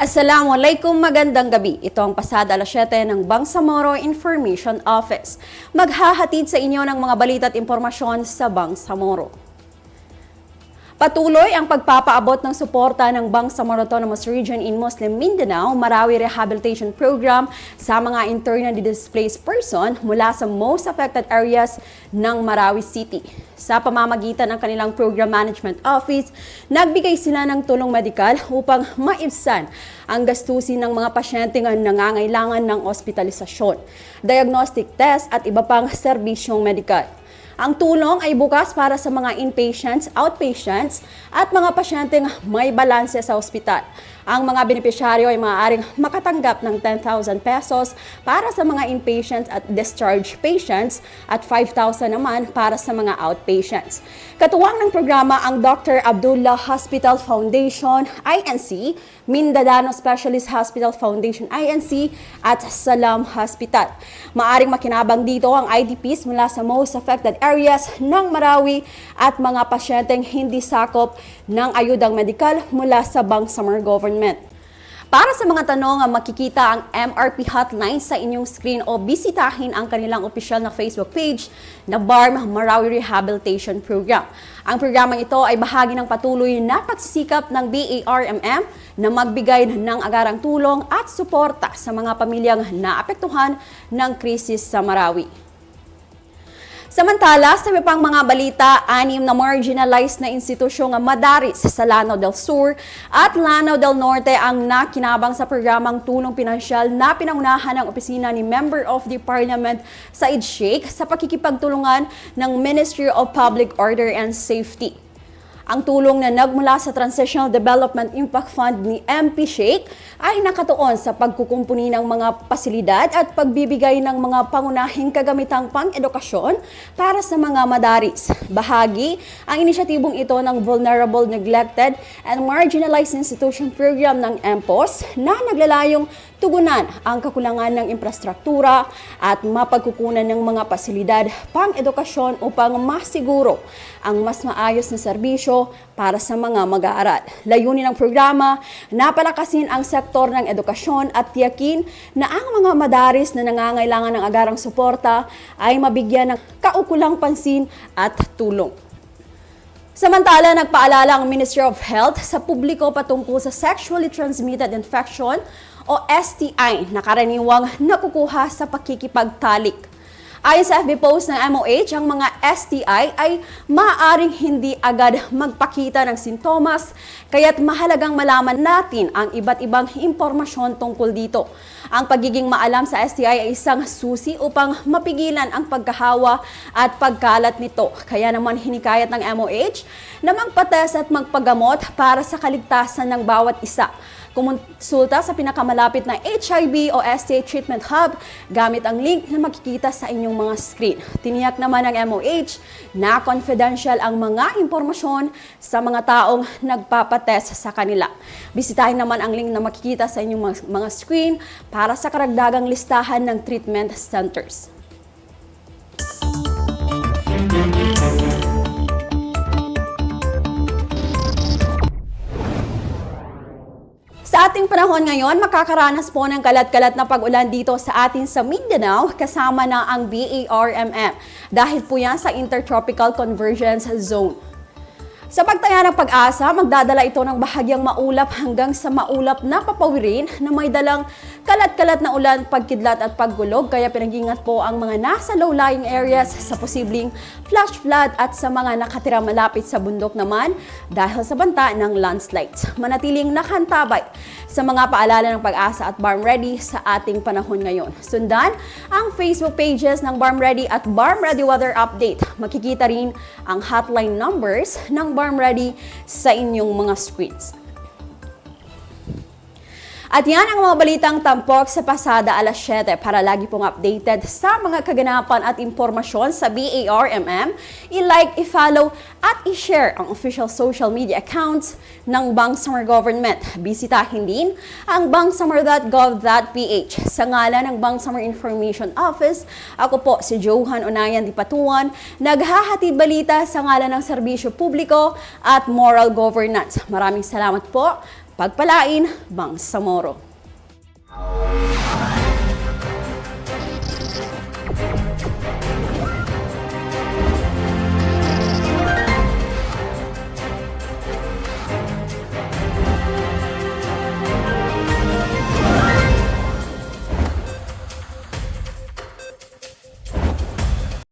Assalamualaikum, magandang gabi. Ito ang pasada alas 7 ng Bangsamoro Information Office. Maghahatid sa inyo ng mga balita at impormasyon sa Bangsamoro. Patuloy ang pagpapaabot ng suporta ng Bangsamoro Autonomous Region in Muslim Mindanao Marawi Rehabilitation Program sa mga internally displaced person mula sa most affected areas ng Marawi City. Sa pamamagitan ng kanilang Program Management Office, nagbigay sila ng tulong medikal upang maibsan ang gastusin ng mga pasyente nga nangangailangan ng ospitalisasyon, diagnostic test at iba pang serbisyong medikal. Ang tulong ay bukas para sa mga inpatients, outpatients at mga pasyenteng may balanse sa ospital. Ang mga benepisyaryo ay maaaring makatanggap ng 10,000 pesos para sa mga inpatients at discharge patients at 5,000 naman para sa mga outpatients. Katuwang ng programa ang Dr. Abdullah Hospital Foundation, INC, Mindanao Specialist Hospital Foundation, INC, at Salam Hospital. Maaring makinabang dito ang IDPs mula sa most affected areas ng Marawi at mga pasyenteng hindi sakop ng ayudang medikal mula sa Bangsamoro Government. Para sa mga tanong, makikita ang MRP hotline sa inyong screen o bisitahin ang kanilang opisyal na Facebook page na BARM Marawi Rehabilitation Program. Ang programang ito ay bahagi ng patuloy na pagsisikap ng BARMM na magbigay ng agarang tulong at suporta sa mga pamilyang naapektuhan ng krisis sa Marawi. Samantala, sa iba pang mga balita, anim na marginalized na institusyong madaris sa Lanao del Sur at Lanao del Norte ang nakinabang sa programang tulong pinansyal na pinangunahan ng opisina ni Member of the Parliament Said Sheikh sa pakikipagtulungan ng Ministry of Public Order and Safety. Ang tulong na nagmula sa Transitional Development Impact Fund ni MP Sheikh ay nakatuon sa pagkukumpuni ng mga pasilidad at pagbibigay ng mga pangunahing kagamitang pang-edukasyon para sa mga madaris. Bahagi ang inisyatibong ito ng Vulnerable, Neglected and Marginalized Institution Program ng MPOS na naglalayong tugunan ang kakulangan ng infrastruktura at mapagkukunan ng mga pasilidad pang-edukasyon upang masiguro ang mas maayos na serbisyo para sa mga mag-aaral. Layunin ng programa na palakasin ang sektor ng edukasyon at tiyakin na ang mga madaris na nangangailangan ng agarang suporta ay mabigyan ng kaukulang pansin at tulong. Samantala, nagpaalala ang Ministry of Health sa publiko patungkol sa sexually transmitted infection o STI na karaniwang nakukuha sa pakikipagtalik. Ayon sa FB post ng MOH, ang mga STI ay maaaring hindi agad magpakita ng sintomas, kaya't mahalagang malaman natin ang iba't ibang impormasyon tungkol dito. Ang pagiging maalam sa STI ay isang susi upang mapigilan ang pagkahawa at pagkalat nito. Kaya naman hinikayat ng MOH na magpates at magpagamot para sa kaligtasan ng bawat isa. Kumonsulta sa pinakamalapit na HIV o STI Treatment Hub gamit ang link na makikita sa inyong mga screen. Tiniyak naman ng MOH na confidential ang mga impormasyon sa mga taong nagpapatest sa kanila. Bisitahin naman ang link na makikita sa inyong mga screen para sa karagdagang listahan ng treatment centers. Panahon ngayon, makakaranas po ng kalat-kalat na pag-ulan dito sa atin sa Mindanao kasama na ang BARMM dahil po yan sa Intertropical Convergence Zone. Sa pagtaya ng pag-asa, magdadala ito ng bahagyang maulap hanggang sa maulap na papawirin na may dalang kalat-kalat na ulan, pagkidlat at paggulog. Kaya pinag-ingat po ang mga nasa low-lying areas sa posibleng flash flood at sa mga nakatira malapit sa bundok naman dahil sa banta ng landslides. Manatiling nakantabay sa mga paalala ng pag-asa at Barm Ready sa ating panahon ngayon. Sundan ang Facebook pages ng Barm Ready at Barm Ready Weather Update. Makikita rin ang hotline numbers ng Barm Ready sa inyong mga screens. At yan ang mga balitang tampok sa pasada alas 7 para lagi pong updated sa mga kaganapan at impormasyon sa BARMM. I-like, i-follow at i-share ang official social media accounts ng Bangsamoro Government. Bisitahin din ang bangsamoro.gov.ph. Sa ngalan ng Bangsamoro Information Office, ako po si Johan Onayan Dipatuan, naghahatid balita sa ngalan ng serbisyo publiko at moral governance. Maraming salamat po Pagpalain, Bang Samoro.